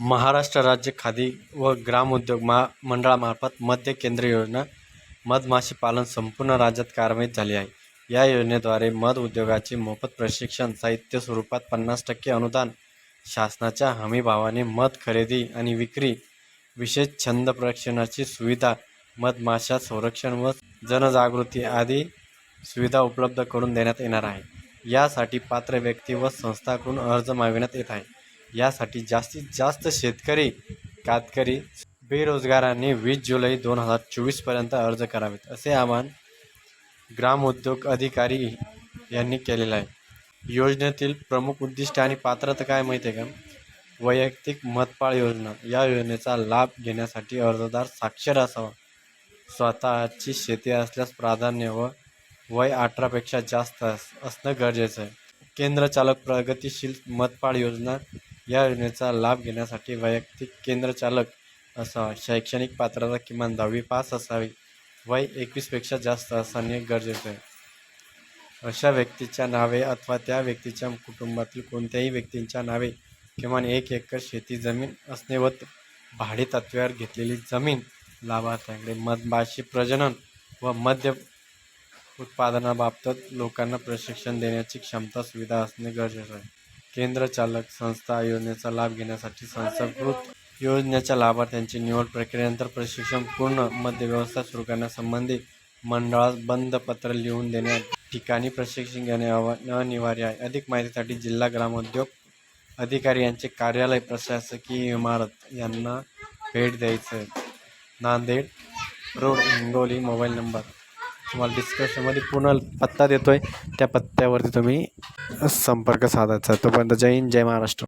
महाराष्ट्र राज्य खादी व ग्रामोद्योग महामंडळामार्फत मध्य केंद्र योजना मधमाशी पालन संपूर्ण राज्यात कार्यान्वित झाली आहे. या योजनेद्वारे मध उद्योगाचे मोफत प्रशिक्षण साहित्य स्वरूपात पन्नास टक्के अनुदान शासनाच्या हमीभावाने मध खरेदी आणि विक्री विशेष छंद प्रशिक्षणाची सुविधा मधमाशा संरक्षण व जनजागृती आदी सुविधा उपलब्ध करून देण्यात येणार आहे. यासाठी पात्र व्यक्ती व संस्थाकडून अर्ज मागविण्यात येत आहे. यासाठी जास्तीत जास्त शेतकरी कातकरी बेरोजगारांनी वीस जुलै दोन हजार चोवीसपर्यंत अर्ज करावेत असे आवाहन ग्रामोद्योग अधिकारी यांनी केलेलं आहे. योजनेतील प्रमुख उद्दिष्ट आणि पात्रता काय माहिती आहे का? वैयक्तिक मतपाळ योजना. या योजनेचा लाभ घेण्यासाठी अर्जदार साक्षर असावा. स्वतःची शेती असल्यास प्राधान्य व वय अठरापेक्षा जास्त असणं गरजेचं आहे. केंद्रचालक प्रगतिशील मतपाळ योजना या योजनेचा लाभ घेण्यासाठी वैयक्तिक केंद्रचालक असावा शैक्षणिक पात्रता किमान दहावी पास असावी. वय एकवीसपेक्षा जास्त असणे गरजेचं आहे. अशा व्यक्तीच्या नावे अथवा त्या व्यक्तीच्या कुटुंबातील कोणत्याही व्यक्तींच्या नावे किमान एक एकर शेती जमीन असणे व भाडे तत्त्वावर घेतलेली जमीन लाभार्थ्यांकडे मधमाशी प्रजनन व मद्य उत्पादनाबाबत लोकांना प्रशिक्षण देण्याची क्षमता सुविधा असणे गरजेचं आहे. केंद्र चालक संस्था योजनेचा लाभ घेण्यासाठी संस्थाकृत योजनेच्या लाभार्थ्यांची निवड प्रक्रियेनंतर प्रशिक्षण पूर्ण मध्यव्यवस्था सुरू करण्यासंबंधी मंडळास बंद पत्र लिहून देण्या ठिकाणी प्रशिक्षण घेणे अनिवार्य आहे. अधिक माहितीसाठी जिल्हा ग्रामोद्योग अधिकारी यांचे कार्यालय प्रशासकीय इमारत यांना भेट द्यायचं आहे. Nanded road Hingoli mobile number तुम्हाला डिस्क्रिप्शनमध्ये पूर्ण पत्ता देतो आहे त्या पत्त्यावरती तुम्ही संपर्क साधायचा. तोपर्यंत जय हिंद जय महाराष्ट्र.